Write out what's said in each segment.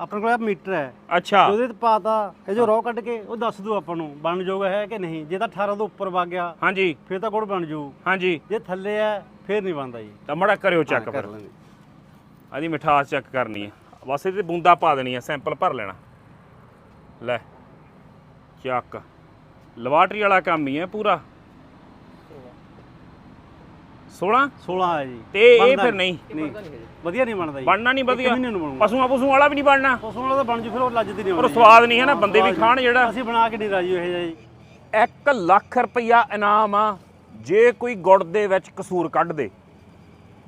ਆਪਣੇ ਕੋਲ ਮੀਟਰ ਹੈ। ਅੱਛਾ। ਉਹਦੇ ਤੇ ਪਾਤਾ ਇਹ ਜੋ ਰੋ ਕੱਢ ਕੇ ਉਹ ਦੱਸ ਦੂ ਆਪਾਂ ਨੂੰ ਬਣ ਜੋਗਾ ਹੈ ਕਿ ਨਹੀਂ? ਜੇ ਤਾਂ 18 ਤੋਂ ਉੱਪਰ ਵਗ ਗਿਆ ਹਾਂਜੀ। ਫਿਰ ਤਾਂ ਗੁੜ ਬਣ ਜੂ ਹਾਂਜੀ। ਜੇ ਥੱਲੇ ਹੈ ਫਿਰ ਨਹੀਂ ਬਣਦਾ ਜੀ। ਤਾਂ ਮੜਾ ਕਰਿਓ ਚੈੱਕ ਕਰ ਲੈਂਦੇ। ਆਦੀ ਮਿਠਾਸ ਚੈੱਕ ਕਰਨੀ ਹੈ। ਬਸ ਇਹਦੇ ਬੂੰਦਾ ਪਾ ਦੇਣੀ ਹੈ ਸੈਂਪਲ ਭਰ ਲੈਣਾ। ਲੈ ਚੱਕ। ਲੈਬਾਰਟਰੀ ਵਾਲਾ ਕੰਮ ਹੀ ਹੈ ਪੂਰਾ। 16 16 ਹੈ ਜੀ। ਤੇ ਇਹ ਫਿਰ ਨਹੀਂ? ਨਹੀਂ ਵਧੀਆ ਨਹੀਂ ਬਣਦਾ ਜੀ। ਬਣਨਾ ਨਹੀਂ ਵਧੀਆ। ਮਹੀਨੇ ਨੂੰ ਬਣੂਗਾ। ਪਸ਼ੂਆਂ ਪਸ਼ੂਆਂ ਵਾਲਾ ਵੀ ਨਹੀਂ ਬਣਨਾ। ਪਸ਼ੂ ਵਾਲਾ ਤਾਂ ਬਣ ਜੂ ਫਿਰ ਉਹ ਲੱਜਦੀ ਨਹੀਂ ਪਰ ਆਉਂਦੀ। ਸਵਾਦ ਨਹੀਂ ਹੈ ਨਾ ਹਾਂ, ਬੰਦੇ ਵੀ ਸਵਾਦ ਖਾਣ ਜਿਹੜਾ। ਅਸੀਂ ਬਣਾ ਕੇ ਨਹੀਂ ਰਾਜੀ ਇਹ ਜਿਹਾ ਜੀ 1 ਲੱਖ ਰੁਪਈਆ ਇਨਾਮ ਆ ਜੇ ਕੋਈ ਗੁੜ ਦੇ ਵਿੱਚ ਕਸੂਰ ਕੱਢ ਦੇ।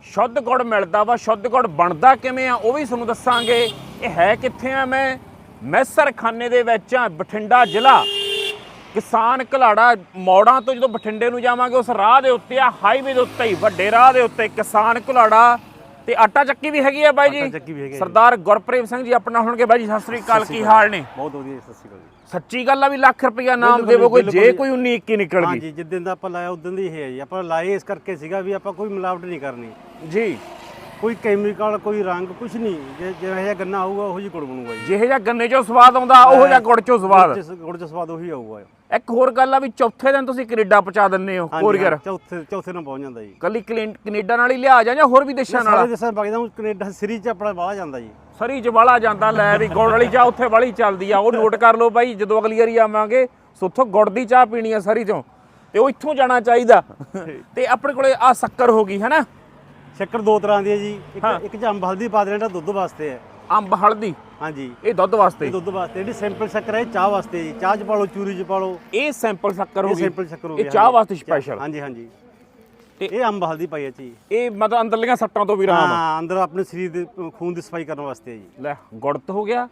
ਸ਼ੁੱਧ ਗੁੜ ਮਿਲਦਾ ਵਾ ਸ਼ੁੱਧ ਗੁੜ ਬਣਦਾ ਕਿਵੇਂ ਆ ਉਹ ਵੀ ਤੁਹਾਨੂੰ ਦੱਸਾਂਗੇ। ਇਹ ਹੈ ਕਿੱਥੇ ਆ ਮੈਂ? ਮੈਸਰ ਖਾਨੇ ਦੇ ਵਿੱਚ ਆ ਬਠਿੰਡਾ ਜ਼ਿਲ੍ਹਾ। ਕਿਸਾਨ ਘਲਾੜਾ ਮੌੜਾਂ ਤੋਂ ਜਦੋਂ ਬਠਿੰਡੇ ਨੂੰ ਜਾਵਾਂਗੇ ਉਸ ਰਾਹ ਦੇ ਉੱਤੇ ਆ ਹਾਈਵੇ ਦੇ ਉੱਤੇ ਹੀ ਵੱਡੇ ਰਾਹ ਦੇ ਉੱਤੇ ਕਿਸਾਨ ਘਲਾੜਾ ਤੇ ਆਟਾ ਚੱਕੀ ਵੀ ਹੈਗੀ ਆ ਬਾਈ ਜੀ। ਸਰਦਾਰ ਗੁਰਪ੍ਰੀਤ ਸਿੰਘ ਜੀ ਆਪਣਾ ਹੋਣਗੇ ਬਾਈ ਜੀ ਸਤਿ ਸ੍ਰੀ ਅਕਾਲ ਕੀ ਹਾਲ ਨੇ? ਬਹੁਤ ਵਧੀਆ ਸਤਿ ਸ਼੍ਰੀ ਅਕਾਲ ਸੱਚੀ ਗੱਲ ਆ ਵੀ ਲੱਖ ਰੁਪਈਆ ਨਾਮ ਦੇਵੋ ਕੋਈ ਜੇ। ਕੋਈ 19 21 ਨਿਕਲ ਗਈ। ਹਾਂਜੀ ਜਿੱਦਣ ਦਾ ਆਪਾਂ ਲਾਇਆ ਉਦੋਂ ਦੀ ਹੈ ਜੀ। ਆਪਾਂ ਲਾਏ ਇਸ ਕਰਕੇ ਸੀਗਾ ਵੀ ਆਪਾਂ ਕੋਈ ਮਿਲਾਵਟ ਨਹੀਂ ਕਰਨੀ। ਜੀ। ਕੋਈ ਕੈਮੀਕਲ ਕੋਈ ਰੰਗ ਕੁਝ ਨਹੀਂ। ਜੇ ਜਿਹੋ ਜਿਹਾ ਗੰਨਾ ਆਊਗਾ ਉਹੋ ਜਿਹੀ ਗੁੜ ਬਣੂਗਾ ਜੀ। ਜਿਹੇ ਜਿਹਾ ਗੰਨੇ ਚੋਂ ਸਵਾਦ ਆਉਂਦਾ ਉਹ ਜਿਹਾ ਗੁੜ ਚੋਂ ਸਵਾਦ। ਜਿਸ ਗੁੜ ਚ ਸਵਾਦ ਉਹੀ ਆਊਗਾ। ਇੱਕ ਹੋਰ ਗੱਲ ਆ ਵੀ ਚੌਥੇ ਦਿਨ ਤੁਸੀਂ ਕੈਨੇਡਾ ਪਹੁੰਚਾ ਦਿੰਦੇ ਹੋ ਹਾਂਜੀ, ਕੋਰੀਅਰ। ਚੌਥੇ ਚੌਥੇ ਨਾਲ ਪਹੁੰਚ ਜਾਂਦਾ ਜੀ। ਕੱਲੀ ਕੈਨੇਡਾ ਨਾਲ ਹੀ ਲਿਆ ਜਾਂ ਜਾਂ ਹੋਰ ਵੀ ਦੇਸ਼ਾਂ ਸਾਰੇ ਨਾਲ? ਦੇਸਾਂ ਬਗਦਾ ਹੁਣ ਕੈਨੇਡਾ ਸਿਰੀ ਚ ਆਪਣਾ ਬਾਹਲਾ ਜਾਂਦਾ ਜੀ। ਸਰੀ ਚ ਵਾਲਾ ਜਾਂਦਾ ਲੈ ਵੀ ਗੁੜ ਵਾਲੀ ਚਾਹ ਉੱਥੇ ਵਾਲੀ ਚੱਲਦੀ ਆ ਉਹ ਨੋਟ ਕਰ ਲਓ ਬਾਈ ਜਦੋਂ ਅਗਲੀ ਵਾਰੀ ਆਵਾਂਗੇ ਸੋਥੋਂ ਗੁੜ ਦੀ ਚਾਹ ਪੀਣੀ ਆ ਸਰੀ ਤੋਂ ਤੇ ਉਹ ਇੱਥੋਂ ਜਾਣਾ ਚਾਹੀਦਾ। ਤੇ ਆਪਣੇ ਕੋਲੇ ਆ ਸ਼ੱਕਰ ਹੋ ਗਈ ਹੈਨਾ? ਸ਼ੱਕਰ ਦੋ ਤਰ੍ਹਾਂ ਦੀ ਹੈ ਜੀ। ਹਾਂ। ਇੱਕ ਇੱਕ ਚ ਅੰਬ ਹਲਦੀ ਪਾ ਦੇਣਾ ਜਿਹੜਾ ਦੁੱਧ ਵਾਸਤੇ ਹੈ। ਅੰਬ ਹਲਦੀ? ਹਾਂਜੀ। ਇਹ ਦੁੱਧ ਵਾਸਤੇ? ਇਹ ਦੁੱਧ ਵਾਸਤੇ। ਜਿਹੜੀ ਸਿੰਪਲ ਸ਼ੱਕਰ ਹੈ ਇਹ ਚਾਹ ਵਾਸਤੇ ਜੀ। ਚਾਹ ਚ ਪਾ ਲਓ ਚੂਰੀ ਚ ਪਾ ਲਓ ਇਹ ਸੈਂਪਲ ਸ਼ੱਕਰ ਹੋ ਇਹ ਗਈ। ਸਿੰਪਲ ਸ਼ੱਕਰ ਹੋ ਇਹ ਗਿਆ ਚਾਹ ਹਾਂਜੀ। ਵਾਸਤੇ ਸਪੈਸ਼ਲ ਹਾਂਜੀ ਹਾਂਜੀ। ਤੇ- ਇਹ ਅੰਬ ਹਲਦੀ ਪਾਈ ਹੈ ਜੀ। ਇਹ ਮਤਲਬ ਅੰਦਰਲੀਆਂ ਸੱਟਾਂ ਤੋਂ ਵੀ ਆਰਾਮ ਆ। ਹਾਂ ਅੰਦਰ ਆਪਣੇ ਸਰੀਰ ਦੇ ਅ, ਖੂਨ ਦੀ ਸਫ਼ਾਈ ਕਰਨ ਵਾਸਤੇ ਹੈ ਜੀ। ਲੈ ਗੁੜਤ ਹੋ ਗਿਆ।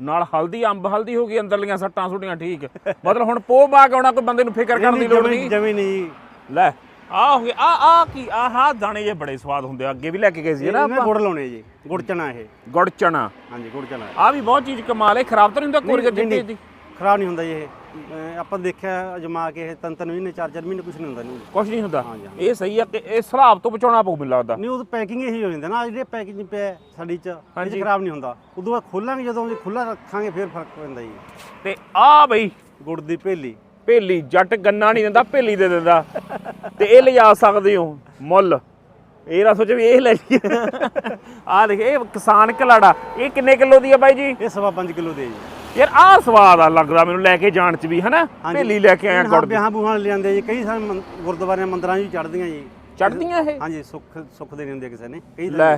ਨਾਲ ਹਲਦੀ ਅੰਬ ਹਲਦੀ ਹੋ ਗਈ ਅੰਦਰਲੀਆਂ ਸੱਟਾਂ ਸੁੱਟੀਆਂ ਠੀਕ। ਮਤਲਬ ਹੁਣ ਪੋਹ ਬਾਗ ਆਉਣਾ ਕੋਈ ਬੰਦੇ ਨੂੰ ਫਿਕਰ ਕਰਨ ਦੀ ਲੋੜ ਨਹੀਂ। ਜਮੀ ਨਹੀਂ ਲੈ ਆ ਹੋ ਗਿਆ ਆ ਆ ਕੀ ਆਹ ਦਾਣੇ ਜੇ ਬੜੇ ਸਵਾਦ ਹੁੰਦੇ ਆ। ਅੱਗੇ ਵੀ ਲੈ ਕੇ ਗਏ ਸੀ ਨਾ ਇਹਨਾਂ ਗੁੜ ਲਾਉਣੇ ਜੀ ਗੁੜ ਚਣਾ ਇਹ। ਗੁੜ ਚਣਾ ਹਾਂਜੀ ਗੁੜ ਚਣਾ ਆ ਵੀ ਬਹੁਤ ਚੀਜ਼ ਕਮਾਲ ਹੈ ਖਰਾਬ ਤਾਂ ਨਹੀਂ ਹੁੰਦਾ ਨਹੀਂ, ਜਿੱਤੇ ਦੀ? ਖਰਾਬ ਨਹੀਂ ਹੁੰਦਾ ਜੀ ਇਹ। ਆਪਾਂ ਦੇਖਿਆ ਅਜਮਾ ਕੇ ਇਹ ਤਿੰਨ ਤਿੰਨ ਮਹੀਨੇ ਚਾਰ ਚਾਰ ਮਹੀਨੇ ਕੁਝ ਨਹੀਂ ਹੁੰਦਾ ਨਹੀਂ ਕੁਝ ਨਹੀਂ ਹੁੰਦਾ। ਇਹ ਸਹੀ ਆ ਕਿ ਇਹ ਸਰਾਬ ਤੋਂ ਬਚਾਉਣਾ ਪਊ ਮੈਨੂੰ ਲੱਗਦਾ। ਨਹੀਂ ਉਹ ਪੈਕਿੰਗ ਇਹੀ ਹੋ ਜਾਂਦਾ ਨਾ ਜਿਹੜੇ ਪੈਕਿੰਗ ਪਿਆ ਸਾਡੀ ਚ ਇਹ। ਖਰਾਬ ਨਹੀਂ ਹੁੰਦਾ। ਉਦੋਂ ਬਾਅਦ ਖੋਲਾਂਗੇ ਜਦੋਂ ਖੁੱਲਾ ਰੱਖਾਂਗੇ ਫਿਰ ਫ਼ਰਕ ਪੈਂਦਾ ਜੀ। ਤੇ ਆ ਬਈ ਗੁੜ ਦੀ ਭੇਲੀ। ਭੇਲੀ ਜੱਟ ਗੰਨਾ ਨਹੀਂ ਦਿੰਦਾ ਭੇਲੀ ਦੇ ਦਿੰਦਾ। ਤੇ ਇਹ ਲਿਜਾ ਸਕਦੇ ਹੋ ਮੁੱਲ। ਇਹ ਨਾ ਸੋਚੋ ਵੀ ਇਹ ਲੈ ਜੀ ਆ ਦੇਖ ਇਹ ਕਿਸਾਨ ਘਲਾੜਾ ਇਹ ਕਿੰਨੇ ਕਿਲੋ ਦੀ ਆ ਬਾਈ ਜੀ? ਇਹ ਸਵਾ 5 ਕਿਲੋ ਦੇ ਜੀ। ਯਾਰ ਆਹ ਸਵਾਦ ਆ ਲੱਗਦਾ ਮੈਨੂੰ ਲੈ ਕੇ ਜਾਣ ਚ ਵੀ ਹਨਾ। ਭੇਲੀ ਲੈ ਕੇ ਆਇਆ ਗੁੜ ਦੀ। ਵਿਆਹਾਂ ਬੂਹਾਂ ਲੈ ਜਾਂਦੇ ਜੀ। ਕਈ ਸਾਰੇ ਗੁਰਦੁਆਰਿਆਂ ਮੰਦਰਾਂ 'ਚ ਵੀ ਚੜਦੀਆਂ ਜੀ। ਚੜਦੀਆਂ ਇਹ? ਹਾਂਜੀ ਸੁੱਖ ਸੁੱਖ ਦੇ ਹੁੰਦੇ ਕਿਸੇ ਨੇ। ਕਈ ਲੈ।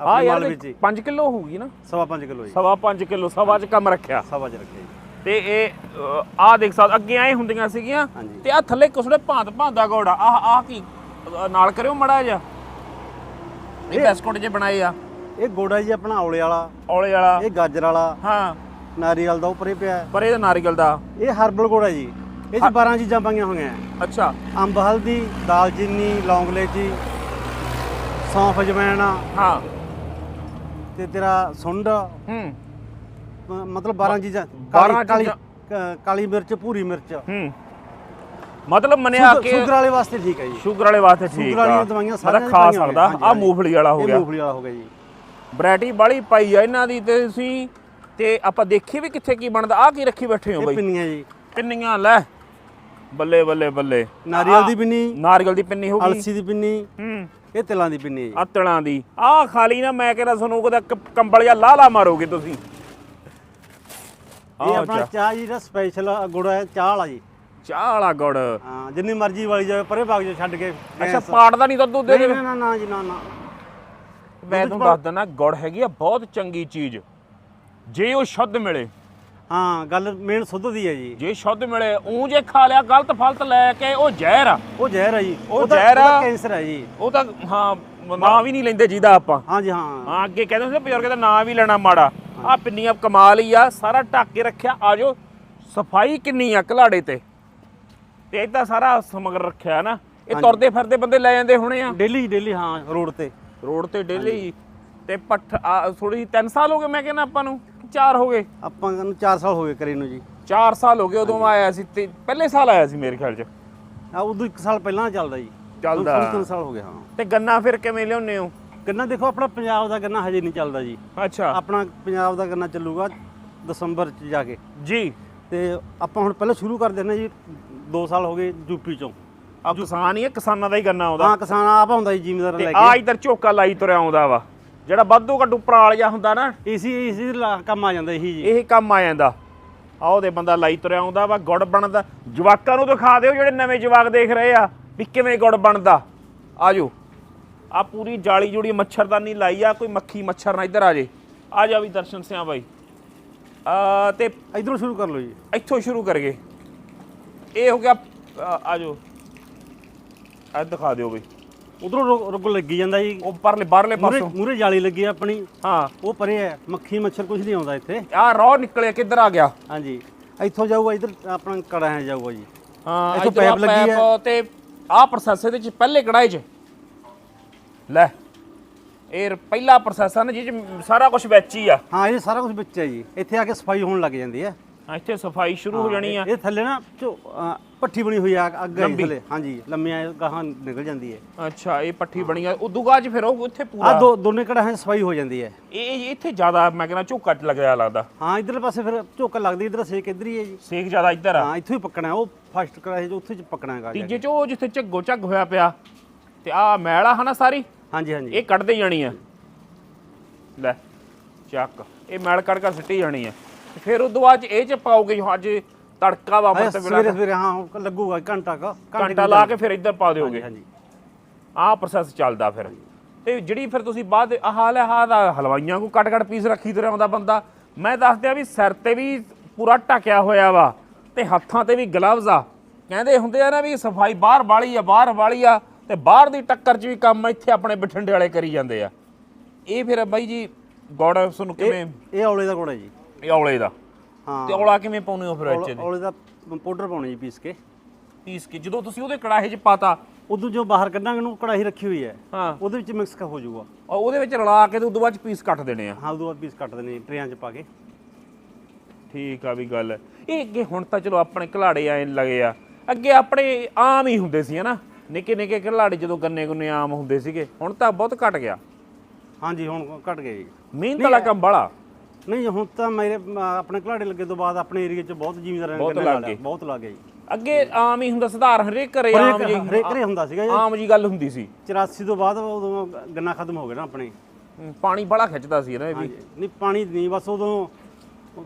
ਆ ਯਾਰ ਮਾਲ ਵਿੱਚ ਹੀ 5 ਕਿਲੋ ਹੋਊਗੀ ਨਾ? ਸਵਾ 5 ਕਿਲੋ ਜੀ। ਸਵਾ 5 ਕਿਲੋ ਸਵਾ ਚ ਕੰਮ ਰੱਖਿਆ। ਸਵਾ 'ਚ ਰੱਖੇ ਜੀ। ਤੇ ਇਹ ਆ ਦੇਖ ਸਕਦੇ ਅੱਗੇ ਐ ਹੁੰਦੀਆਂ ਸੀਗੀਆਂ। ਤੇ ਆ ਥੱਲੇ ਕੁਸੜੇ ਭਾਂਤ ਭਾਂਦਾ ਗੋੜਾ ਆਹ ਆਹ ਕੀ ਨਾਲ ਕਰਿਓ ਮੜਾ ਜਾ ਇਹ ਬਿਸਕੁਟ ਜੇ ਬਣਾਏ ਆ। ਇਹ ਗੋੜਾ ਜੀ ਆਪਣਾ ਔਲੇ ਵਾਲਾ। ਔਲੇ ਵਾਲਾ। ਇਹ ਗਾਜਰ ਵਾਲਾ। ਹਾਂ। ਨਾਰੀਅਲ ਦਾ ਉੱਪਰੇ ਪਿਆ। ਪਰ ਇਹ ਤਾਂ ਨਾਰੀਅਲ ਦਾ। ਇਹ ਹਰਬਲ ਗੋੜਾ ਜੀ। ਇਹ 'ਚ 12 ਚੀਜ਼ਾਂ ਪਾਈਆਂ ਹੋਈਆਂ। ਅੱਛਾ। ਅੰਬ ਹਲਦੀ ਦਾਲਚੀਨੀ ਲੌਂਗ ਇਲਾਇਚੀ ਸੌਂਫ ਅਜਵਾਇਣ। ਹਾਂ। ਤੇ ਤੇਰਾ ਸੁੰਡ। ਹੂੰ। ਮਤਲਬ 12 ਚੀਜ਼ਾਂ 12 ਕਾਲੀ ਕਾਲੀ ਮਿਰਚ ਭੂਰੀ ਮਿਰਚ। ਹੂੰ। ਮਤਲਬ ਮੰਨਿਆ ਕਿ ਸ਼ੂਗਰ ਵਾਲੇ ਵਾਸਤੇ ਠੀਕ ਹੈ ਜੀ। ਸ਼ੂਗਰ ਵਾਲੇ ਵਾਸਤੇ ਠੀਕ ਸ਼ੂਗਰ ਵਾਲੀਆਂ ਆ। ਦਵਾਈਆਂ ਸਾਰੀਆਂ ਖਾ ਸਕਦਾ। ਆ ਮੂੰਗਫਲੀ ਵਾਲਾ ਹੋ ਇਹ ਗਿਆ। ਮੂੰਗਫਲੀ ਵਾਲਾ ਹੋ ਗਿਆ ਜੀ। ਵੈਰਾਈਟੀ ਬਾਲੀ ਪਾਈ ਆ ਇਹਨਾਂ ਦੀ ਤੇ ਤੁਸੀਂ ਤੇ ਆਪਾਂ ਦੇਖੀ ਵੀ ਕਿੱਥੇ ਕੀ ਬਣਦਾ। ਆ ਕੀ ਰੱਖੀ ਬੈਠੇ ਹੋ ਬਾਈ? ਪਿੰਨੀਆਂ ਜੀ। ਪਿੰਨੀਆਂ ਲੈ। ਬੱਲੇ ਬੱਲੇ ਬੱਲੇ। ਨਾਰੀਅਲ ਦੀ ਪਿੰਨੀ। ਨਾਰੀਅਲ ਦੀ ਪਿੰਨੀ ਹੋ ਗਈ। ਅਲਸੀ ਦੀ ਪਿੰਨੀ। ਹੂੰ। ਇਹ ਤਿਲਾਂ ਦੀ ਪਿੰਨੀ ਜੀ। ਆ ਤਲਾਂ ਦੀ। ਆ ਖਾਲੀ ਨਾ ਮੈਂ ਕਹਿੰਦਾ ਤੁਹਾਨੂੰ ਉਹਦਾ ਕ- ਕੰਬਲ ਜਾਂ ਲਾਲਾ ਮਾਰੋਗੇ ਤੁਸੀਂ। ਇਹ ਆਪਣਾ ਚਾਹ ਜੀ ਦਾ ਸਪੈਸ਼ਲ ਗੁੜ ਹੈ ਚਾਹ ਵਾਲਾ ਜੀ। ਚਾਹ ਵਾਲਾ ਗੁੜ। ਹਾਂ ਜਿੰਨੀ ਮਰਜ਼ੀ ਵਾਲੀ ਜਾਵੇ ਪਰੇ ਭਾਗ ਜੋ ਛੱਡ ਕੇ ਅੱਛਾ ਪਾੜਦਾ ਨਹੀਂ ਦੁੱਧ ਨਹੀਂ ਨਾ ਨਾ ਜੀ ਨਾ ਨਾ। ਮੈਂ ਤੁਹਾਨੂੰ ਦੱਸ ਦਿੰਦਾ ਗੁੜ ਹੈਗੀ ਆ ਬਹੁਤ ਚੰਗੀ ਚੀਜ਼। ਜੇ ਉਹ ਸ਼ੁੱਧ ਮਿਲੇ। ਹਾਂ ਗੱਲ ਮੇਨ ਸੁੱਧ ਦੀ ਹੈ ਜੀ। ਜੇ ਸ਼ੁੱਧ ਮਿਲੇ ਉਹ ਜੇ ਖਾ ਲਿਆ ਗਲਤ ਫਲਤ ਲੈ ਕੇ ਉਹ ਜ਼ਹਿਰ ਆ। ਉਹ ਜ਼ਹਿਰ ਹੈ ਜੀ। ਉਹ ਜ਼ਹਿਰ ਆ। ਕੈਂਸਰ ਹੈ ਜੀ। ਉਹ ਤਾਂ ਹਾਂ ਨਾਂ ਵੀ ਨਹੀਂ ਲੈਂਦੇ ਜਿਹਦਾ ਆਪਾਂ। ਹਾਂ ਜੀ ਹਾਂ। ਹਾਂ ਅੱਗੇ ਕਹਿੰਦੇ ਸੀ ਬਜ਼ੁਰਗ ਦਾ ਨਾਂ ਵੀ ਲੈਣਾ ਮਾੜਾ। ਆ ਪਿੰਨੀਆਂ ਕਮਾਲ ਹੀ ਆ ਸਾਰਾ ਢੱਕ ਕੇ ਰੱਖਿਆ ਆਜੋ ਸਫ਼ਾਈ ਕਿੰਨੀ ਆ ਘਲਾੜੇ ਤੇ। ਤੇ ਇਦਾਂ ਸਾਰਾ ਸਮਗਰ ਰੱਖਿਆ ਨਾ। ਇਹ ਤੁਰਦੇ ਫਿਰਦੇ ਬੰਦੇ ਲੈ ਜਾਂਦੇ ਹੋਣੇ ਆ। ਡੇਲੀ ਡੇਲੀ ਹਾਂ ਰੋਡ ਤੇ। ਰੋਡ ਤੇ ਡੇਲੀ। ਤੇ ਪੱਠ ਥੋੜੀ 3 ਸਾਲ ਹੋ ਗਏ ਮੈਂ ਕਹਿੰਦਾ ਆਪਾਂ ਨੂੰ 4 ਹੋ ਗਏ? ਆਪਾਂ ਨੂੰ 4 ਸਾਲ ਹੋ ਗਏ ਕਰੇ ਨੂੰ ਜੀ। 4 ਸਾਲ ਹੋ ਗਏ ਉਦੋਂ ਆਇਆ ਸੀ ਤੇ ਪਹਿਲੇ ਸਾਲ ਆਇਆ ਸੀ ਮੇਰੇ ਖਿਆਲ 'ਚ। ਆ ਉਦੋਂ 1 ਸਾਲ ਪਹਿਲਾਂ ਚੱਲਦਾ ਜੀ। ਚੱਲਦਾ। 3 ਸਾਲ ਹੋ ਗਏ ਹਾਂ। ਤੇ ਗੰਨਾ ਫਿਰ ਕਿਵੇਂ ਲਿਆਉਂਦੇ ਹੋ? ਗੰਨਾ ਦੇਖੋ ਆਪਣਾ ਪੰਜਾਬ ਦਾ ਗੰਨਾ ਹਜੇ ਨਹੀਂ ਚੱਲਦਾ ਜੀ। ਅੱਛਾ। ਆਪਣਾ ਪੰਜਾਬ ਦਾ ਗੰਨਾ ਚੱਲੂਗਾ ਦਸੰਬਰ ਚ ਜਾ ਕੇ। ਜੀ। ਤੇ ਆਪਾਂ ਹੁਣ ਪਹਿਲਾਂ ਸ਼ੁਰੂ ਕਰ ਦਿੰਦੇ ਜੀ 2 ਸਾਲ ਹੋ ਗਏ ਯੂਪੀ ਚੋਂ। ਆ ਕਿਸਾਨ ਹੀ ਆ ਕਿਸਾਨਾਂ ਦਾ ਹੀ ਗੰਨਾ ਆਉਂਦਾ। ਹਾਂ ਕਿਸਾਨ ਆਪ ਆਉਂਦਾ ਜੀ ਜ਼ਿਮੀਦਾਰ ਲੈ ਆ ਕੇ ਇਧਰ ਝੋਕਾ ਲਾਈ ਤੁਰਿਆ ਆਉਂਦਾ ਵਾ। ਜਿਹੜਾ ਵਾਧੂ ਘੱਟੂ ਪਰਾਲ ਜਿਹਾ ਹੁੰਦਾ ਨਾ ਇਸੀ ਇਸੀ ਕੰਮ ਆ ਜਾਂਦਾ ਇਹੀ ਜੀ। ਇਹ ਕੰਮ ਆ ਜਾਂਦਾ। ਆ ਉਹਦੇ ਬੰਦਾ ਲਾਈ ਤੁਰਿਆ ਆਉਂਦਾ ਵਾ ਗੁੜ ਬਣਦਾ। ਜਵਾਕਾਂ ਨੂੰ ਦਿਖਾ ਦਿਓ ਜਿਹੜੇ ਨਵੇਂ ਜਵਾਕ ਦੇਖ ਰਹੇ ਆ ਵੀ ਕਿਵੇਂ ਗੁੜ ਬਣਦਾ। ਆਜੋ। ਆ ਪੂਰੀ ਜਾਲੀ ਜੁੜੀ ਮੱਛਰਦਾਨੀ ਲਾਈ ਆ ਕੋਈ ਮੱਖੀ ਮੱਛਰ ਨਾ ਇੱਧਰ ਆ ਜੇ। ਆ ਜਾ ਵੀ ਦਰਸ਼ਨ ਸਿਆ ਬਾਈ। ਆ ਤੇ ਇਧਰੋਂ ਸ਼ੁਰੂ ਕਰ ਲਓ ਜੀ। ਇੱਥੋਂ ਸ਼ੁਰੂ ਕਰੀਏ ਇਹ ਹੋ ਗਿਆ ਆ- ਆਜੋ ਆ ਦਿਖਾ ਦਿਓ ਬਈ। ਉਧਰੋਂ ਰੁੱਗ ਲੱਗੀ ਜਾਂਦਾ ਜੀ। ਉਹ ਪਰਲੇ ਬਾਹਰਲੇ ਪਾਸੋਂ। ਮੂਰੇ ਜਾਲੀ ਲੱਗੀ ਆ ਆਪਣੀ। ਹਾਂ। ਉਹ ਪਰੇ ਹੈ ਮੱਖੀ ਮੱਛਰ ਕੁਝ ਨਹੀਂ ਆਉਂਦਾ ਇੱਥੇ। ਆ ਰੌ ਨਿਕਲਿਆ ਕਿੱਧਰ ਆ ਗਿਆ? ਹਾਂਜੀ। ਇੱਥੋਂ ਜਾਊਗਾ ਇਧਰ ਆਪਣਾ ਕੜਾ ਹੈ ਜਾਊਗਾ ਜੀ। ਹਾਂ ਇੱਥੋਂ ਪਾਈਪ ਲੱਗੀ ਪਾਈਪ ਤੇ ਆਹ ਪ੍ਰੋਸੈਸ ਇਹਦੇ ਚ ਪਹਿਲੇ ਕੜਾਈ ਚ। ਲੈ ਇਹ ਪਹਿਲਾ ਪ੍ਰੋਸੈਸ ਆ ਨਾ ਜਿਹ ਚ ਸਾਰਾ ਕੁਝ ਵਿੱਚ ਹੀ ਆ। ਹਾਂ ਇਹ ਸਾਰਾ ਕੁਝ ਵਿੱਚ ਹੈ ਜੀ। ਇੱਥੇ ਆ ਕੇ ਸਫ਼ਾਈ ਹੋਣ ਲੱਗ ਜਾਂਦੀ ਹੈ। ਹਾਂ, ਇੱਥੇ ਸਫ਼ਾਈ ਸ਼ੁਰੂ ਹੋ ਜਾਣੀ ਆ। ਇਹ ਥੱਲੇ ਨਾ ਝੋ- ਪੱਠੀ ਬਣੀ ਹੋਈ ਆ ਅੱਗੇ ਲੰਬੀ। ਥੱਲੇ। ਹਾਂਜੀ ਲੰਮੀਆਂ ਗਾਹਾਂ ਨਿਕਲ ਜਾਂਦੀ ਹੈ। ਅੱਛਾ ਇਹ ਪੱਠੀ ਬਣੀ ਆ। ਉਦੋਂ ਬਾਅਦ ਚ ਫਿਰ ਉਹ ਇੱਥੇ ਆ ਪੂਰਾ ਦੋ ਦੋਨੇ ਕੜਾਹਾਂ 'ਚ ਸਫ਼ਾਈ ਹੋ ਜਾਂਦੀ ਹੈ। ਇਹ ਇਹ ਇੱਥੇ ਜ਼ਿਆਦਾ ਮੈਂ ਕਹਿੰਦਾ ਝੋਕਾ ਚ ਲੱਗਿਆ ਲੱਗਦਾ। ਹਾਂ ਇਧਰਲੇ ਪਾਸੇ ਫਿਰ ਝੋਕਾ ਲੱਗਦੀ ਇਧਰ ਸੇਕ ਇਧਰ ਹੀ ਹੈ ਜੀ। ਸੇਕ ਜ਼ਿਆਦਾ ਇੱਧਰ ਆ। ਹਾਂ ਇੱਥੋਂ ਹੀ ਪੱਕਣਾ ਹੈ, ਉਹ ਫਸਟ ਕੜਾਹੇ 'ਚ ਉੱਥੇ ਚ ਪੱਕਣਾ ਹੈਗਾ ਜਾ ਕੇ। ਤੀਜੇ ਚ ਉਹ ਜਿੱਥੇ ਝੱਗੋ ਝੱਗ ਹੋਇਆ ਪਿਆ ਤੇ ਆ ਮੈਲ ਆ ਹਨਾ ਸਾਰੀ? ਹਾਂਜੀ ਹਾਂਜੀ। ਇਹ ਕੱਢਦੇ ਜਾਣੀ ਆ। ਲੈ ਚੱਕ। ਇਹ ਮੈਲ ਕੱਢ ਕੇ ਸਿੱਟੀ ਜਾਣੀ ਆ। ਫਿਰ ਉਦੋਂ ਬਾਅਦ ਚ ਇਹ ਚ ਪਾਓਗੇ ਅੱਜ ਤੜਕਾ ਵਾ ਹਾਂ, ਮਤਲਬ ਸਵੇਰੇ ਸਵੇਰੇ ਹਾਂ ਲੱਗੂਗਾ ਘੰਟਾ ਕੁ ਘੰਟਾ ਲਾ ਕੇ ਫਿਰ ਇੱਧਰ ਪਾ ਦਿਓਗੇ। ਹਾਂਜੀ। ਆਹ ਪ੍ਰੋਸੈਸ ਚੱਲਦਾ ਫਿਰ। ਤੇ ਜਿਹੜੀ ਫਿਰ ਤੁਸੀਂ ਬਾਅਦ ਆਹ ਲੈ ਆਹ ਦਾ ਹਲਵਾਈਆਂ ਕੋ ਕੱਟ ਕੱਟ ਪੀਸ ਰੱਖੀ ਤੇ ਆਉਂਦਾ ਬੰਦਾ। ਮੈਂ ਦੱਸਦਿਆਂ ਵੀ ਸਿਰ ਤੇ ਵੀ ਪੂਰਾ ਢਕਿਆ ਹੋਇਆ ਵਾ ਤੇ ਹੱਥਾਂ ਤੇ ਵੀ ਗਲਵਜ਼ ਆ। ਕਹਿੰਦੇ ਹੁੰਦੇ ਆ ਨਾ ਵੀ ਸਫ਼ਾਈ ਬਾਹਰ ਵਾਲੀ ਆ ਬਾਹਰ ਵਾਲੀ ਆ। ਤੇ ਬਾਹਰ ਦੀ ਟੱਕਰ 'ਚ ਵੀ ਕੰਮ ਇੱਥੇ ਆਪਣੇ ਬਠਿੰਡੇ ਵਾਲੇ ਕਰੀ ਜਾਂਦੇ ਆ। ਇਹ ਫਿਰ ਬਾਈ ਜੀ ਗੋੜ ਤੁਹਾਨੂੰ ਕਿਵੇਂ ਇਹ ਔਲੇ ਦਾ ਗੁੜ ਹੈ ਜੀ। ਇਹ ਔਲੇ ਦਾ। ਹਾਂ। ਤੇ ਔਲਾ ਕਿਵੇਂ ਪਾਉਨੇ ਹੋ ਫਿਰ ਇੱਥੇ ਔਲੇ- ਔਲੇ ਦਾ ਪਾਊਡਰ ਪਾਉਣਾ ਜੀ ਪੀਸ ਕੇ। ਪੀਸ ਕੇ। ਜਦੋਂ ਤੁਸੀਂ ਉਹਦੇ ਕੜਾਹੇ 'ਚ ਪਾਤਾ ਉਦੋਂ ਜੋ ਬਾਹਰ ਕੱਢਾਂਗੇ ਨੂੰ ਕੜਾਹੀ ਰੱਖੀ ਹੋਈ ਹੈ। ਹਾਂ। ਉਹਦੇ ਵਿੱਚ ਮਿਕਸ ਹੋ ਜਾਊਗਾ। ਔਰ ਉਹਦੇ ਵਿੱਚ ਰਲਾ ਕੇ ਤੇ ਉਦੋਂ ਬਾਅਦ 'ਚ ਪੀਸ ਕੱਟ ਦੇਣੇ ਆ। ਹਾਂ ਉਦੋਂ ਬਾਅਦ ਪੀਸ ਕੱਟ ਦੇਣੇ ਟਰੇਆਂ 'ਚ ਪਾ ਕੇ। ਠੀਕ ਆ ਵੀ ਗੱਲ। ਇਹ ਅੱਗੇ ਹੁਣ ਤਾਂ ਚਲੋ ਆਪਣੇ ਘਲਾੜੇ ਆਏ ਲਗੇ ਆ। ਅੱਗੇ ਆਪਣੇ ਆਮ ਹੀ ਹੁੰਦੇ ਸੀ ਹਨਾ। ਨਿੱਕੇ ਨਿੱਕੇ ਘਲਾੜੇ ਜਦੋਂ ਗੰਨੇ ਗੁੰਨੇ ਆਮ ਹੁੰਦੇ ਸੀਗੇ ਹੁਣ ਤਾਂ ਬਹੁਤ ਘਟ ਗਿਆ। ਹਾਂਜੀ ਹੁਣ ਘਟ ਗਏ ਜੀ। ਮਿਹਨਤ ਵਾਲਾ ਕੰਮ ਬਾਲਾ ਨਹੀਂ ਹੁਣ ਤਾਂ ਮੇਰੇ ਅਮ, ਆਪਣੇ ਘਲਾੜੇ ਲੱਗੇ ਤੋਂ ਬਾਅਦ ਆਪਣੇ ਏਰੀਆ 'ਚ ਬਹੁਤ ਜ਼ਿਮੀਦਾਰਾਂ ਨੇ ਬਹੁਤ ਗੰਨੇ ਲੱਗ ਲਿਆ। ਬਹੁਤ ਲੱਗ ਗਏ ਜੀ। ਅੱਗੇ ਆਮ ਹੀ ਹੁੰਦਾ ਸਧਾਰਨ ਹਰੇਕ ਘਰੇ ਆਮ ਜੀ ਹਰੇਕ ਘਰੇ ਹੁੰਦਾ ਸੀਗਾ ਜੀ। ਆਮ ਜੀ ਗੱਲ ਹੁੰਦੀ ਸੀ। 84 ਤੋਂ ਬਾਅਦ ਉਦੋਂ ਗੰਨਾ ਖਤਮ ਹੋ ਗਿਆ ਨਾ ਆਪਣੇ। ਹਮ, ਪਾਣੀ ਬੜਾ ਖਿੱਚਦਾ ਸੀ ਨਾ ਇਹ ਵੀ। ਹਾਂਜੀ ਨਹੀਂ ਪਾਣੀ ਨਹੀਂ ਬਸ ਉਦੋਂ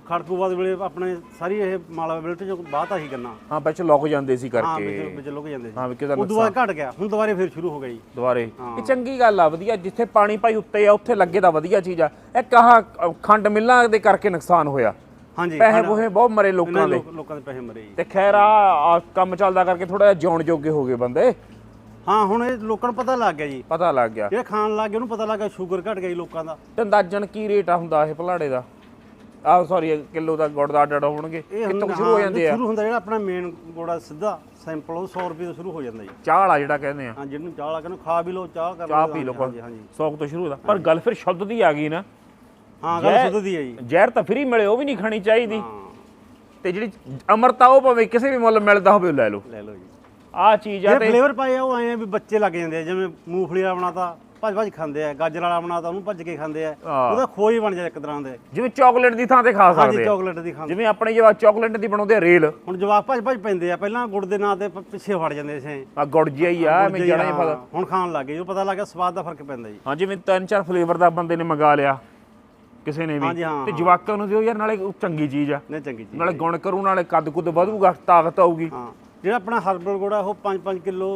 ਖੜਕੂ ਬਾਦ ਵੇਲੇ ਆਪਣੇ ਸਾਰੀ ਇਹ ਮਾਲਾ ਬਿਲਟ ਚੋਂ ਬਾਤ ਆਹੀ ਗੰਨਾ ਹਾਂ ਵਿੱਚ ਲੁਕ ਜਾਂਦੇ ਸੀ ਹਾਂ ਕਰਕੇ। ਵਿੱਚ ਵਿੱਚ ਲੁਕ ਜਾਂਦੇ ਸੀ। ਹਾਂ ਵੀ ਕਿਹਦਾ ਉਦੋਂ ਬਾਅਦ ਘਟ ਗਿਆ। ਹੁਣ ਦੁਬਾਰੇ ਫਿਰ ਸ਼ੁਰੂ ਹੋ ਗਿਆ ਜੀ। ਦੁਬਾਰੇ। ਇਹ ਚੰਗੀ ਗੱਲ ਆ ਵਧੀਆ। ਜਿੱਥੇ ਪਾਣੀ ਭਾਈ ਉੱਤੇ ਆ ਉੱਥੇ ਲੱਗੇ ਤਾਂ ਵਧੀਆ ਚੀਜ਼ ਆ। ਇਹ ਕਹਾ ਖੰਡ ਮਿੱਲਾਂ ਦੇ ਕਰਕੇ ਨੁਕਸਾਨ ਹੋਇਆ। ਹਾਂਜੀ। ਪੈਸੇ ਪੂਹੇ ਬਹੁਤ ਮਰੇ ਲੋਕਾਂ ਦੇ। ਲੋਕ- ਲੋਕਾਂ ਦੇ ਪੈਸੇ ਮਰੇ ਜੀ। ਤੇ ਖੈਰ ਆ ਆ ਕੰਮ ਚੱਲਦਾ ਕਰਕੇ ਥੋੜਾ ਜਿਹਾ ਜਿਉਣ ਜੋਗੇ ਹੋ ਗਏ ਬੰਦੇ। ਹਾਂ ਹੁਣ ਇਹ ਲੋਕਾਂ ਨੂੰ ਪਤਾ ਲੱਗ ਗਿਆ ਜੀ। ਪਤਾ ਲੱਗ ਗਿਆ। ਜਿਹੜੇ ਖਾਣ ਲੱਗ ਗਏ ਉਹਨੂੰ ਪਤਾ ਲੱਗ ਗਿਆ ਸ਼ੂਗਰ ਘਟ ਗਈ ਲੋਕਾਂ ਦਾ। ਤੇ ਅੰਦਾਜ਼ਨ ਕੀ ਰੇਟ ਆ ਹੁੰਦਾ ਇਹ ਭਲਾੜੇ ਦਾ? ਆ ਸੌਰੀ ਕਿਲੋ ਦਾ ਗੁੜ ਦਾ ਅੱਡ ਹੋਣਗੇ। ਕਿੱਥੋਂ ਹੁਣ- ਸ਼ੁਰੂ ਹੋ ਜਾਂਦੇ ਆ? ਸ਼ੁਰੂ ਹੁੰਦਾ ਜਿਹੜਾ ਆਪਣਾ ਮੇਨ ਗੋੜਾ ਸਿੱਧਾ ਸੈਂਪਲ ਉਹ 100 ਰੁਪਏ ਤੋਂ ਸ਼ੁਰੂ ਹੋ ਜਾਂਦਾ ਜੀ। ਚਾਹ ਵਾਲਾ ਜਿਹੜਾ ਕਹਿੰਦੇ ਆ। ਹਾਂ ਜਿਹਨੂੰ ਚਾਹ ਲਾ ਕੇ ਉਹਨੂੰ ਖਾ ਵੀ ਲਓ ਚਾਹ ਕਰ ਚਾਹ ਲਓ, ਪੀ ਲਓ ਹਾਂਜੀ ਹਾਂਜੀ 100 ਤੋਂ ਸ਼ੁਰੂ ਹੁੰਦਾ। ਪਰ ਗੱਲ ਫਿਰ ਸ਼ੁੱਧ ਦੀ ਆ ਗਈ ਨਾ। ਹਾਂ ਗੱਲ ਜੈ- ਸਿੱਧ ਦੀ ਹੈ ਜੀ। ਜ਼ਹਿਰ ਤਾਂ ਫਰੀ ਮਿਲੇ ਉਹ ਵੀ ਨਹੀਂ ਖਾਣੀ ਚਾਹੀਦੀ। ਹਾਂ। ਤੇ ਜਿਹੜੀ ਅਮਰਤਾ ਉਹ ਭਾਵੇਂ ਕਿਸੇ ਵੀ ਮੁੱਲ ਮਿਲਦਾ ਹੋਵੇ ਉਹ ਲੈ ਲਓ। ਲੈ ਲਓ ਜੀ। ਆ ਚੀਜ਼ ਆ ਜਿਹੜੇ ਤੇ ਫਲੇਵਰ ਪਾਏ ਆ ਉਹ ਆਏ ਆ ਵੀ ਬੱਚੇ ਲੱਗ ਜਾਂਦੇ ਆ ਜਿਵੇਂ ਮੂੰਗਫਲੀ ਵਾਲਾ ਬਣਾਤਾ ਭੱਜ ਭੱਜ ਖਾਂਦੇ ਆ ਗਾਜਰ ਵਾਲਾ ਬਣਾਤਾ ਉਹਨੂੰ ਭੱਜ ਕੇ ਖਾਂਦੇ ਆ। ਹਾਂ। ਉਹਦਾ ਖੋਈ ਬਣ ਜਾਂਦਾ ਇੱਕ ਤਰ੍ਹਾਂ ਦੇ। ਜਿਵੇਂ ਚਾਕਲੇਟ ਦੀ ਥਾਂ ਤੇ ਖਾ ਹਾਂਜੀ ਸਕਦੇ ਆ। ਚਾਕਲੇਟ ਦੀ ਖਾਂਦੇ ਜਿਵੇਂ ਆਪਣੇ ਜਵਾ ਚਾਕਲੇਟ ਦੀ ਬਣਾਉਂਦੇ ਆ ਰੇਲ। ਹੁਣ ਜਵਾਕ ਭੱਜ ਭੱਜ ਪੈਂਦੇ ਆ ਪਹਿਲਾਂ ਗੁੜ ਦੇ ਨਾਂ ਤੇ ਪ- ਪਿੱਛੇ ਫੜ ਜਾਂਦੇ ਸੀ। ਆ ਗੁੜ ਜਿਹਾ ਹੀ ਆ ਮੈਂ ਜਣਾ ਹੀ ਪਤਾ ਹੁਣ ਖਾਣ ਲੱਗ ਗਏ ਜੋ ਪਤਾ ਲੱਗਾ ਸਵਾਦ ਦਾ ਫ਼ਰਕ ਪੈਂਦਾ ਜੀ। ਹਾਂ ਜਿਵੇਂ ਤਿੰਨ ਚਾਰ ਫਲੇਵਰ ਦਾ ਬੰਦੇ ਨੇ ਮੰਗਾ ਲਿਆ ਕਿਸੇ ਨੇ ਵੀ। ਹਾਂਜੀ, ਹਾਂ, ਤੇ ਜਵਾਕਾਂ ਨੂੰ ਦਿਓ ਯਾਰ ਨਾਲੇ ਉਹ ਚੰਗੀ ਚੀਜ਼ ਆ। ਨਹੀਂ ਚੰਗੀ ਚੀਜ਼ ਨਾਲੇ ਗੁਣ ਕਰੂ ਨਾਲੇ ਕੱਦ ਕੁੱਦ ਵਧੂਗਾ ਤਾਕਤ ਆਊਗੀ। ਹਾਂ। ਜਿਹੜਾ ਆਪਣਾ ਹਰਬਲ ਗੁੜ ਉਹ 5-5 ਕਿਲੋ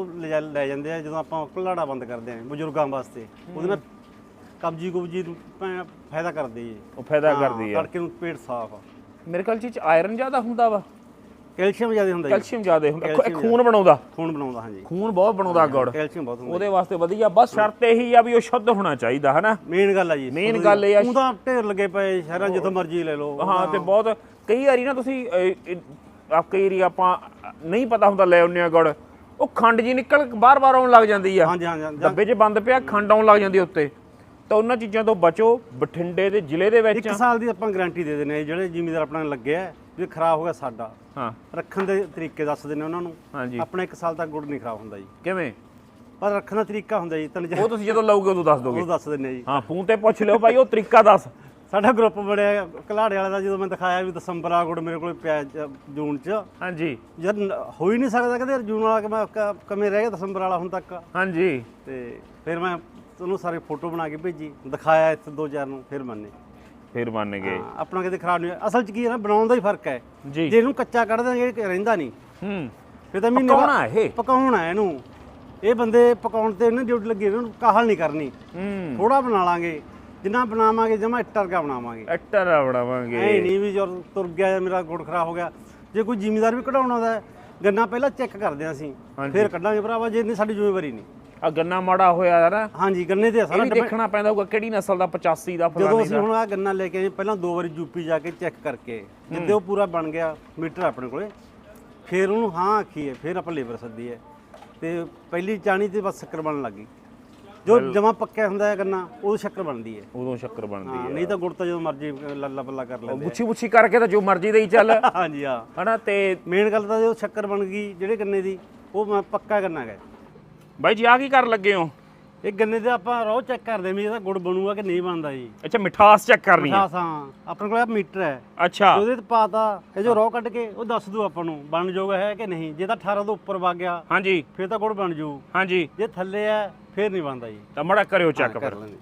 ਲੈ ਜਾਂਦੇ ਆ ਜਦੋਂ ਆਪਾਂ ਘਲਾੜਾ ਬੰਦ ਕਰਦੇ ਆ ਬਜ਼ੁਰਗਾਂ ਵਾਸਤੇ। ਉਹਦੇ ਨਾਲ ਕਬਜੀ ਕੁਬਜੀ ਨੂੰ ਫਾਇਦਾ ਕਰਦੀ ਹੈ ਉਹ ਫਾਇਦਾ ਕਰਦੀ ਆ ਤੜਕੇ ਨੂੰ ਪੇਟ ਸਾਫ਼ ਆ। ਮੇਰੇ ਖਿਆਲ ਚ ਆਇਰਨ ਜ਼ਿਆਦਾ ਹੁੰਦਾ ਵਾ। ਕੈਲਸ਼ੀਅਮ ਜ਼ਿਆਦਾ ਹੁੰਦਾ ਜੀ। ਕੈਲਸ਼ੀਅਮ ਜ਼ਿਆਦਾ ਹੁੰਦਾ। ਖੂਨ ਬਣਾਉਂਦਾ। ਖੂਨ ਬਣਾਉਂਦਾ ਹਾਂਜੀ। ਖੂਨ ਬਹੁਤ ਬਣਾਉਂਦਾ ਗੁੜ। ਕੈਲਸ਼ੀਅਮ ਬਹੁਤ ਹੁੰਦਾ ਉਹਦੇ ਵਾਸਤੇ ਵਧੀਆ। ਬਸ ਸ਼ਰਤ ਇਹੀ ਆ ਵੀ ਉਹ ਸ਼ੁੱਧ ਹੋਣਾ ਚਾਹੀਦਾ ਹਨਾ? ਮੇਨ ਗੱਲ ਆ ਜੀ Main ਗੱਲ ਇਹ ਆ- ਉਹਦਾ ਢੇਰ ਲੱਗੇ ਪਏ ਸ਼ਹਿਰਾਂ ਜਿੱਥੋਂ ਮਰਜ਼ੀ ਲੈ ਲਓ। ਹਾਂ ਤੇ ਬਹੁਤ ਕਈ ਵਾਰੀ ਨਾ ਤੁਸੀਂ ਅਹ, ਇਹ- ਆ ਕਈ ਵਾਰੀ ਆਪਾਂ ਨਹੀਂ ਪਤਾ ਹੁੰਦਾ ਲੈ ਆਉਂਦੇ ਆ ਗੁੜ। ਉਹ ਖੰਡ ਜੀ ਨਿਕਲ ਬਾਰ-ਬਾਰ ਆਉਣ ਲੱਗ ਜਾਂਦੀ ਆ। ਹਾਂਜੀ ਹਾਂਜੀ। ਡੱਬੇ 'ਚ ਬੰਦ ਪਿਆ ਖੰਡ ਆਉਣ ਲੱਗ ਜਾਂਦੀ ਉੱਤੇ। ਤਾਂ ਉਹਨਾਂ ਚੀਜ਼ਾਂ ਤੋਂ ਬਚੋ ਬਠਿੰਡੇ ਦੇ ਜ਼ਿਲ੍ਹੇ ਦੇ ਵਿੱਚ ਇੱਕ ਸਾਲ ਦੀ ਆਪਾਂ ਗਾਰੰਟੀ ਦੇ ਦਿੰਦੇ ਆ ਜਿਹੜੇ ਜ਼ਿਮੀਦਾਰ ਆਪਣਾ ਲੱਗੇ ਆ ਵੀ ਖਰਾਬ ਹੋ ਗਿਆ ਸਾਡਾ। ਹਾਂ। ਰੱਖਣ ਦੇ ਤਰੀਕੇ ਦੱਸ ਦਿੰਦੇ ਉਹਨਾਂ ਨੂੰ। ਹਾਂਜੀ। ਆਪਣਾ ਇੱਕ ਸਾਲ ਤੱਕ ਗੁੜ ਨਹੀਂ ਖਰਾਬ ਹੁੰਦਾ ਜੀ। ਕਿਵੇਂ? ਪਰ ਰੱਖਣ ਦਾ ਤਰੀਕਾ ਹੁੰਦਾ ਜੀ ਤਿੰਨ ਉਹ ਤੁਸੀਂ ਜਦੋਂ ਲਓਗੇ ਉਦੋਂ ਦੱਸ ਦੋਗੇ। ਉਹ ਦੱਸ ਦਿੰਨੇ ਜੀ। ਹਾਂ ਫੋਨ ਤੇ ਪੁੱਛ ਲਿਓ ਭਾਈ ਉਹ ਤਰੀਕਾ ਦੱਸ। ਸਾਡਾ ਗਰੁੱਪ ਬਣਿਆ ਕਲਾੜੇ ਵਾਲੇ ਦਾ ਜਦੋਂ ਮੈਂ ਦਿਖਾਇਆ ਵੀ ਦਸੰਬਰ ਆ ਗੁੜ ਮੇਰੇ ਕੋਲ ਪਿਆ ਜ- ਜੂਨ ਚ। ਹਾਂਜੀ। ਨ- ਹੋ ਹੀ ਨਹੀਂ ਸਕਦਾ ਕਹਿੰਦੇ ਜੂਨ ਵਾਲਾ ਕਿ ਮੈਂ ਕ- ਕਮੇ ਰਹਿ ਗਿਆ ਦਸੰਬਰ ਵਾਲਾ ਹੁਣ ਤੱਕ। ਹਾਂਜੀ। ਤੇ ਫਿਰ ਮੈਂ ਤੁਹਾਨੂੰ ਸਾਰੇ ਫੋਟੋ ਬਣਾ ਕੇ ਭੇਜੀ ਦਿਖਾਇਆ ਇੱਥੇ ਦੋ ਚਾਰ ਨੂੰ ਫਿਰ ਮੰਨੇ। ਫਿਰ ਮੰਨ ਗਏ। ਹਾਂ, ਆਪਣਾ ਕਿਤੇ ਖਰਾਬ ਨਹੀਂ ਹੋਇਆ। ਅਸਲ ਚ ਕੀ ਹੈ ਨਾ ਬਣਾਉਣ ਦਾ ਹੀ ਫ਼ਰਕ ਹੈ। ਜੀ। ਜੇ ਇਹਨੂੰ ਕੱਚਾ ਕੱਢ ਦਾਂਗੇ ਇਹ ਰਹਿੰਦਾ ਨਹੀਂ। ਹੂੰ। ਫਿਰ ਤਾਂ ਮਹੀਨੇ ਬਾਅਦ- ਪਕਾਉਣਾ ਇਹ? ਪਕਾਉਣਾ ਇਹਨੂੰ। ਇਹ ਬੰਦੇ ਪਕਾਉਣ ਤੇ ਇਹਨਾਂ ਡਿਊਟੀ ਲੱਗੀ ਇਹਨਾਂ ਨੂੰ ਕਾਹਲ ਨਹੀਂ ਕਰਨੀ। ਹੂੰ। ਥੋੜਾ ਬਣਾ ਲਾਂਗੇ। ਜਿੰਨਾ ਬਣਾਵਾਂਗੇ ਜਮਾ ਇੱਟਰ ਕਾ ਬਣਾਵਾਂਗੇ। ਐਕਟਰ ਬਣਾਵਾਂਗੇ। ਐ ਨਹੀਂ ਵੀ ਜਦ ਤੁਰ ਗਿਆ ਜਾਂ ਮੇਰਾ ਗੁੜ ਖਰਾਬ ਹੋ ਗਿਆ। ਜੇ ਕੋਈ ਜ਼ਿਮੀਦਾਰ ਵੀ ਕਢਾਉਣਾ ਦਾ ਹੈ, ਗੰਨਾ ਪਹਿਲਾਂ ਚੈੱਕ ਕਰਦੇ ਹਾਂ ਅਸੀਂ। ਫਿਰ ਕੱਢਾਂਗੇ ਭਰਾਵਾ ਜੇ ਨਹੀਂ ਸਾਡੀ ਜ਼ਿੰਮੇਵਾਰੀ ਨਹੀਂ। ਆ ਗੰਨਾ ਮਾੜਾ ਹੋਇਆ ਯਾਰ। ਹਾਂਜੀ ਗੰਨੇ ਤੇ ਆ ਸਾਰਾ ਦੇਖਣਾ ਪੈਂਦਾ ਹੋਊਗਾ ਕਿਹੜੀ ਨਸਲ ਦਾ 85 ਦਾ ਜਦੋਂ ਫਲਾਣੀ ਅਸੀਂ ਦਾ। ਹੁਣ ਆ ਗੰਨਾ ਲੈ ਕੇ ਆਏ ਪਹਿਲਾਂ ਦੋ ਵਾਰੀ ਯੂਪੀ ਜਾ ਕੇ ਚੈੱਕ ਕਰਕੇ ਜਿੱਦੇ ਉਹ ਪੂਰਾ ਬਣ ਗਿਆ ਮੀਟਰ ਆਪਣੇ ਕੋਲੇ ਫਿਰ ਉਹਨੂੰ ਹਾਂ ਆਖੀ ਹੈ ਫਿਰ ਆਪਾਂ ਲੇਬਰ ਸੱਦੀ ਹੈ ਤੇ ਪਹਿਲੀ ਚਾਣੀ ਤੇ ਬਸ ਸ਼ੱਕਰ ਬਣਨ ਲੱਗੀ ਜੋ ਜਮਾ ਪੱਕਿਆ ਹੁੰਦਾ ਹੈ ਗੰਨਾ ਉਹ ਸ਼ੱਕਰ ਬਣਦੀ ਹੈ। ਉਦੋਂ ਸ਼ੱਕਰ ਬਣਦੀ ਹਾਂ ਨਹੀਂ ਤਾਂ ਗੁੜ ਤਾਂ ਜਦੋਂ ਮਰਜ਼ੀ ਲੱਲਾ ਬੱਲਾ ਕਰ ਲੈਂਦੇ ਗੁੱਛੀ ਗੁੱਛੀ ਕਰਕੇ ਤਾਂ ਜੋ ਮਰਜ਼ੀ ਦੇਈ ਚੱਲ। ਆ। ਹਾਂਜੀ ਹਾਂ। ਹਨਾ ਤੇ ਮੇਨ ਗੱਲ ਤਾਂ ਜਦੋਂ ਸ਼ੱਕਰ ਬਣ ਗਈ ਜਿਹੜੇ ਗੰਨੇ ਦੀ ਉਹ ਮੈਂ ਪੱਕਾ ਗੰਨਾ ਹੈ ਬਾਈ ਜੀ ਆ ਕੀ ਕਰਨ ਲੱਗੇ ਹੋ? ਇਹ ਗੰਨੇ ਦੇ ਆਪਾਂ ਰੋਜ਼ ਚੈੱਕ ਕਰਦੇ ਵੀ ਇਹਦਾ ਗੁੜ ਬਣੂਗਾ ਕਿ ਨਹੀਂ ਬਣਦਾ ਜੀ। ਅੱਛਾ ਮਿਠਾਸ ਚੈੱਕ ਕਰਨੀ ਹੈ? ਖਾਸ ਹਾਂ। ਆਪਣੇ ਕੋਲ ਇਹ ਮੀਟਰ ਹੈ। ਅੱਛਾ। ਉਹਦੇ ਤੇ ਪਾਤਾ ਇਹ ਜੋ ਰੋ ਕੱਢ ਕੇ ਉਹ ਦੱਸ ਦੂ ਆਪਾਂ ਨੂੰ ਬਣ ਜੋਗਾ ਹੈ ਕਿ ਨਹੀਂ। ਜੇ ਤਾਂ 18 ਤੋਂ ਉੱਪਰ ਵਗ ਗਿਆ ਹਾਂਜੀ। ਫਿਰ ਤਾਂ ਗੁੜ ਬਣ ਜੂ ਹਾਂਜੀ। ਜੇ ਥੱਲੇ ਹੈ ਫਿਰ ਨਹੀਂ ਬਣਦਾ ਜੀ। ਤਾਂ ਮੜਾ ਕਰਿਓ ਚੈੱਕ ਕਰ ਲੈਂਦੇ।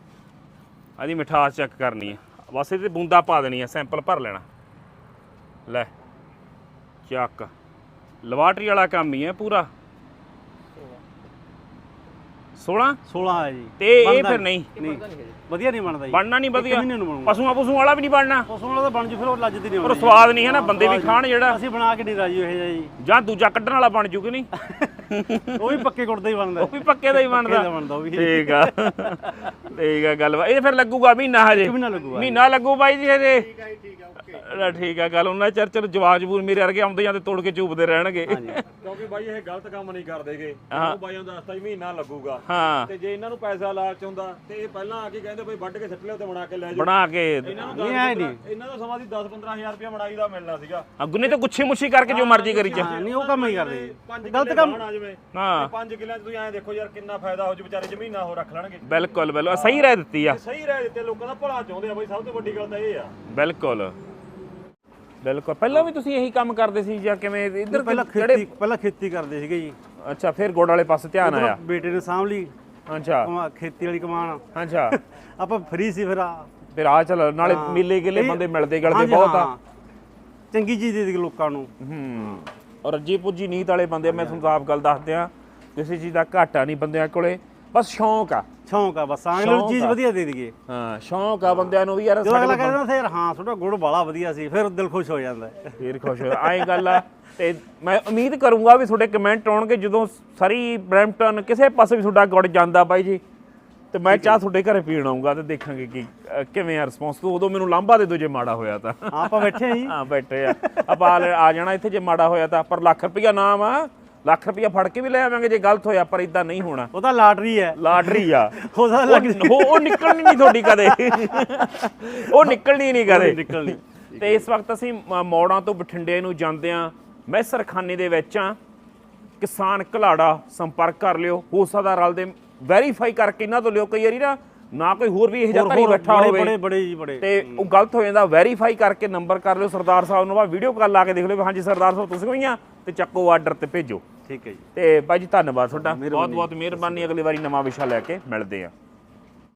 ਆਦੀ ਮਿਠਾਸ ਚੈੱਕ ਕਰਨੀ ਹੈ। ਬਸ ਇਹਦੇ ਬੂੰਦਾ ਪਾ ਦੇਣੀ ਹੈ ਸੈਂਪਲ ਭਰ ਲੈਣਾ। ਲੈ ਚੱਕ। ਲੈਬਾਰਟਰੀ ਵਾਲਾ ਕੰਮ ਹੀ ਹੈ ਪੂਰਾ। 16 16 ਹੈ ਜੀ। ਤੇ ਇਹ ਫਿਰ ਨਹੀਂ? ਨਹੀਂ। ਵਧੀਆ ਨਹੀਂ ਬਣਦਾ ਜੀ। ਬਣਨਾ ਨਹੀਂ ਵਧੀਆ। ਮਹੀਨੇ ਨੂੰ ਬਣੂਗਾ। ਪਸ਼ੂਆਂ ਪਸ਼ੂਆਂ ਵਾਲਾ ਵੀ ਨਹੀਂ ਬਣਨਾ। ਪਸ਼ੂਆਂ ਵਾਲਾ ਤਾਂ ਬਣ ਜੂ ਫਿਰ ਉਹ ਲੱਜਦੀ ਨਹੀਂ ਪਰ ਆਉਂਦੀ। ਸਵਾਦ ਨਹੀਂ ਹੈ ਨਾ ਬੰਦੇ ਵੀ ਖਾਣ ਜਿਹੜਾ। ਅਸੀਂ ਬਣਾ ਕੇ ਨਹੀਂ ਰਾਜੀ ਇਹ ਜਿਹਾ ਜੀ। ਜਾਂ ਦੂਜਾ ਕੱਢਣ ਵਾਲਾ ਬਣ ਜੂ ਕਿ ਨਹੀਂ? ਉਹ ਵੀ ਪੱਕੇ ਗੁੜ ਦਾ ਹੀ ਬਣਦਾ। ਉਹ ਵੀ ਪੱਕੇ ਦਾ ਹੀ ਪੱਕੇ ਬਣਦਾ। ਦਾ ਬਣਦਾ ਉਹ ਵੀ। ਠੀਕ ਆ। ਠੀਕ ਆ ਗੱਲ ਇਹ ਫਿਰ ਲੱਗੂਗਾ ਮਹੀਨਾ ਹਜੇ। ਮਹੀਨਾ ਲੱਗੂਗਾ। ਮਹੀਨਾ ਲੱਗੂ ਬਾਈ ਜੀ ਹਜੇ। ਲੈ ਠੀਕ ਆ। ਗੱਲ ਉਹਨਾਂ ਚਰਚ ਨੂੰ ਜਵਾਬ ਜਬੂਰ ਮੇਰੇ ਵਰਗੇ ਆਉਂਦੇ ਜਾਂਦੇ ਤੋੜ ਕੇ ਚੂਪਦੇ ਰਹਿਣਗੇ। ਕਿਉਂਕਿ ਬਾਈ ਇਹ ਗਲਤ ਕੰਮ ਨਹੀਂ ਕਰਦੇਗੇ ਉਹ ਬਾਈਆਂ ਨੂੰ ਦੱਸਤਾ ਵੀ ਮਹੀਨਾ ਲੱਗੂਗਾ। ਹਾਂ। ਤੇ ਜੇ ਇਹਨਾਂ ਨੂੰ ਪੈਸਾ ਲਾਲਚ ਹੁੰਦਾ ਤੇ ਇਹ ਪਹਿਲਾਂ ਆ ਕੇ ਕਹਿੰਦੇ ਬਈ ਵੱਢ ਕੇ ਸਿੱਟ ਲਿਓ ਤੇ ਬਣਾ ਕੇ ਲੈ ਜਾਓ ਬਣਾ ਕੇ। ਨਹੀਂ, ਐਂ ਨਹੀਂ। ਇਹਨਾਂ ਦਾ ਸਮਾਂ ਦੀ 10 15000 ਰੁਪਏ ਮੜਾਈ ਦਾ ਮਿਲਣਾ ਸੀਗਾ। ਅਗੁਨੇ ਤਾਂ ਗੁੱਛੀ ਮੁੱਛੀ ਕਰਕੇ ਜੋ ਮਰਜ਼ੀ ਕਰੀ ਜਾ। ਹਾਂ ਨਹੀਂ ਉਹ ਕੰਮ ਹੀ ਕਰਦੇ। ਪੰਜ ਗਲਤ ਕੰਮ ਆ ਹਾਂ। 5 ਕਿੱਲਿਆਂ 'ਚ ਤੁਸੀਂ ਐਂ ਦੇਖੋ ਯਾਰ ਕਿੰਨਾ ਫਾਇਦਾ ਹੋ ਜੂ ਵਿਚਾਰੇ ਜ਼ਮੀਨਾਂ ਉਹ ਰੱਖ ਲੈਣਗੇ। ਬਿਲਕੁਲ ਬਿਲਕੁਲ। ਸਹੀ ਰਹਿ ਦਿੱਤੀ ਆ। ਸਹੀ ਰਹਿ ਦਿੱਤੇ ਲੋਕਾਂ ਦਾ ਭਲਾ ਚਾਹੁੰਦੇ ਆ ਬਈ ਸਭ ਤੋਂ ਵੱਡੀ ਗੱਲ ਤਾਂ ਇਹ ਆ। ਬਿਲਕੁਲ। ਬਿਲਕੁਲ। ਪਹਿਲਾਂ ਵੀ ਤੁਸੀਂ ਇਹੀ ਕੰਮ ਕਰਦੇ ਸੀ ਜਾਂ ਕਿਵੇਂ ਇੱਧਰ ਪਹਿਲਾਂ ਖੇਤੀ ਪਹਿਲਾਂ ਖੇਤੀ ਕਰਦੇ ਸੀਗੇ ਜੀ। ਅੱਛਾ ਫਿਰ ਗੋੜ ਵਾਲੇ ਪਾਸੇ ਧਿਆਨ ਆਇਆ। ਬੇਟੇ ਨੇ ਸਾਂਭ ਲਈ। ਅੱਛਾ। ਖੇਤੀ ਵਾਲੀ ਕਮਾਨ ਅੱਛਾ। ਆਪਾਂ ਫਰੀ ਸੀ ਫਿਰ ਆ। ਫਿਰ ਆ ਚਲ ਨਾਲੇ ਮੇਲੇ ਗਿਲੇ ਬੰਦੇ ਮਿਲਦੇ ਗਲਦੇ ਬਹੁਤ ਆ। ਚੰਗੀ ਚੀਜ਼ ਦੇ ਲੋਕਾਂ ਨੂੰ। ਹੂੰ। ਔਰ ਰੱਜੀ ਪੁੱਜੀ ਨੀਤ ਵਾਲੇ ਬੰਦੇ ਮੈਂ ਤੁਹਾਨੂੰ ਸਾਫ਼ ਗੱਲ ਦੱਸਦੇ ਆ ਕਿਸੇ ਚੀਜ਼ ਦਾ ਘਾਟਾ ਨਹੀਂ ਬੰਦਿਆਂ ਕੋਲੇ। ਬਸ ਸ਼ੌਂਕ ਆ। ਸ਼ੌਂਕ ਆ ਬਸ ਸ਼ੌਂਕ ਚੀਜ਼ ਆ। ਵਧੀਆ ਦੇ ਦਈਏ। ਹਾਂ ਸ਼ੌਂਕ ਆ ਬੰਦਿਆਂ ਨੂੰ ਵੀ ਯਾਰ ਜਦੋਂ ਸਾਡੇ ਅਗਲਾ ਕਹਿੰਦਾ ਫਿਰ ਹਾਂ ਤੁਹਾਡਾ ਗੁੜ ਬਾਲਾ ਵਧੀਆ ਸੀ ਫਿਰ ਦਿਲ ਖੁਸ਼ ਹੋ ਜਾਂਦਾ। ਫੇਰ ਖੁਸ਼ ਹੋ ਆਏ ਗੱਲ ਆ। ਤੇ ਮੈਂ ਉਮੀਦ ਕਰੂੰਗਾ ਵੀ ਤੁਹਾਡੇ ਕਮੈਂਟ ਆਉਣਗੇ ਜਦੋਂ ਸਾਰੀ ਬ੍ਰੈਂਪਟਨ ਕਿਸੇ ਪਾਸੇ ਵੀ ਤੁਹਾਡਾ ਗੁੜ ਜਾਂਦਾ ਬਾਈ ਜੀ। ਤੇ ਮੈਂ ਚਾਹ ਤੁਹਾਡੇ ਘਰੇ ਪੀਣ ਆਉਂਗਾ ਤੇ ਦੇਖਾਂਗੇ ਕਿ ਕਿਵੇਂ ਆ ਰਿਸਪੌਂਸ ਤੋਂ ਉਦੋਂ ਮੈਨੂੰ ਲਾਂਭਾ ਦੇ ਦਿਓ ਜੇ ਮਾੜਾ ਹੋਇਆ ਤਾਂ। ਆਪਾਂ ਬੈਠੇ ਹਾਂ ਜੀ। ਹਾਂ ਬੈਠੇ ਆ। ਆਪਾਂ ਆ ਆ ਜਾਣਾ ਇੱਥੇ ਜੇ ਮਾੜਾ ਹੋਇਆ ਤਾਂ ਪਰ ਲੱਖ ਰੁਪਈਆ ਨਾਮ ਆ। ਲੱਖ ਰੁਪਈਆ ਫੜ ਕੇ ਵੀ ਲੈ ਆਵਾਂਗੇ ਜੇ ਗਲਤ ਹੋਇਆ ਪਰ ਇਦਾਂ ਨਹੀਂ ਹੋਣਾ। ਉਹ ਤਾਂ ਲਾਟਰੀ ਹੈ। ਲਾਟਰੀ ਆ। ਉਹਦਾ ਉਹ ਲੱਗ ਉਹ- ਨਿਕਲਣੀ ਨਹੀਂ ਤੁਹਾਡੀ ਕਦੇ। ਉਹ ਨਿਕਲਣੀ ਨਹੀਂ ਕਦੇ। ਨਿਕਲਣੀ। ਤੇ ਇਸ ਵਕਤ ਅਸੀਂ ਮੌੜਾਂ ਤੋਂ ਬਠਿੰਡੇ ਨੂੰ ਜਾਂਦੇ ਆ। ਮੈਸਰਖਾਨੇ ਦੇ ਵਿੱਚ ਆ। ਕਿਸਾਨ ਘਲਾੜਾ ਸੰਪਰਕ ਕਰ ਲਿਓ। ਹੋ ਸਕਦਾ ਰਲਦੇ ਵੈਰੀਫਾਈ ਕਰਕੇ ਇਹਨਾਂ ਤੋਂ ਲਿਓ। ਕਈ ਵਾਰੀ ਨਾ ਨਾ ਕੋਈ ਹੋਰ ਵੀ ਇਹ ਜਿਹਾ ਧਰੀ ਬੈਠਾ ਹੋਵੇ। ਬੜੇ ਬੜੇ ਜੀ ਬੜੇ। ਤੇ ਉਹ ਗਲਤ ਹੋ ਜਾਂਦਾ ਵੈਰੀਫਾਈ ਕਰਕੇ ਨੰਬਰ ਕਰ ਲਿਓ ਸਰਦਾਰ ਸਾਹਿਬ ਨੂੰ ਬਾ ਵੀਡੀਓ ਕਾਲ ਲਾ ਕੇ ਦੇਖ ਲਿਓ ਵੀ ਹਾਂਜੀ ਸਰਦਾਰ ਸਾਹਿਬ ਤੁਸੀਂ ਹੋਈਆਂ ਤੇ ਚੱਕੋ ਆਰਡਰ ਤੇ ਭੇਜੋ। ਠੀਕ ਹੈ ਜੀ। ਤੇ ਭਾਈ ਜੀ ਧੰਨਵਾਦ ਤੁਹਾਡਾ। ਬਹੁਤ ਬਹੁਤ ਮਿਹਰਬਾਨੀ ਅਗਲੀ ਵਾਰੀ ਨਵਾਂ ਵਿਸ਼ਾ ਲੈ ਕੇ ਮਿਲਦੇ ਆ